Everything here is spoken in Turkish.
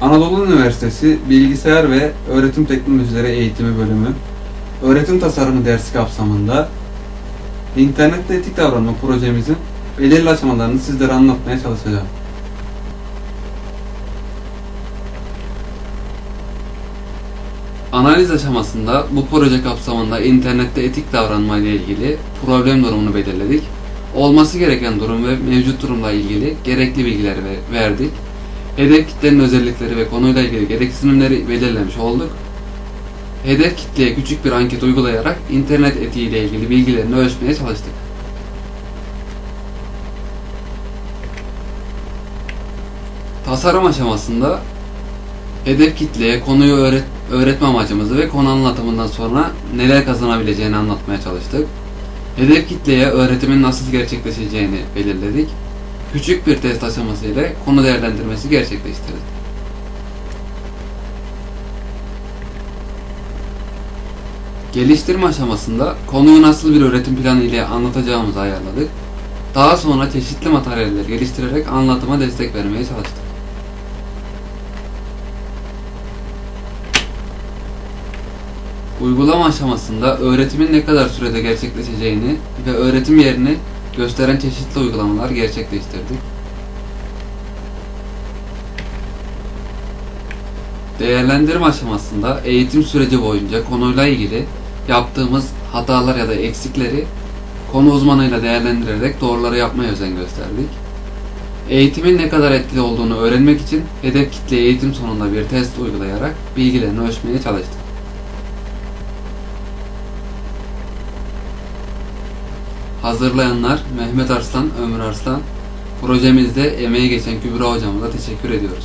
Anadolu Üniversitesi Bilgisayar ve Öğretim Teknolojileri Eğitimi Bölümü Öğretim Tasarımı dersi kapsamında İnternette etik davranma projemizin belirli aşamalarını sizlere anlatmaya çalışacağım. Analiz aşamasında bu proje kapsamında internette etik davranma ile ilgili problem durumunu belirledik. Olması gereken durum ve mevcut durumla ilgili gerekli bilgileri ve- verdik. Hedef kitlenin özellikleri ve konuyla ilgili gereksinimleri belirlemiş olduk. Hedef kitleye küçük bir anket uygulayarak internet etiği ile ilgili bilgilerini ölçmeye çalıştık. Tasarım aşamasında hedef kitleye konuyu öğret öğretme amacımızı ve konu anlatımından sonra neler kazanabileceğini anlatmaya çalıştık. Hedef kitleye öğretimin nasıl gerçekleşeceğini belirledik. Küçük bir test aşaması ile konu değerlendirmesi gerçekleştirdik. Geliştirme aşamasında konuyu nasıl bir öğretim planı ile anlatacağımızı ayarladık. Daha sonra çeşitli materyaller geliştirerek anlatıma destek vermeye çalıştık. Uygulama aşamasında öğretimin ne kadar sürede gerçekleşeceğini ve öğretim yerini gösteren çeşitli uygulamalar gerçekleştirdik. Değerlendirme aşamasında eğitim süreci boyunca konuyla ilgili yaptığımız hatalar ya da eksikleri konu uzmanıyla değerlendirerek doğruları yapmaya özen gösterdik. Eğitimin ne kadar etkili olduğunu öğrenmek için hedef kitle eğitim sonunda bir test uygulayarak bilgilerini ölçmeye çalıştık. Hazırlayanlar Mehmet Arslan, Ömür Arslan. Projemizde emeği geçen Kübra hocamıza teşekkür ediyoruz.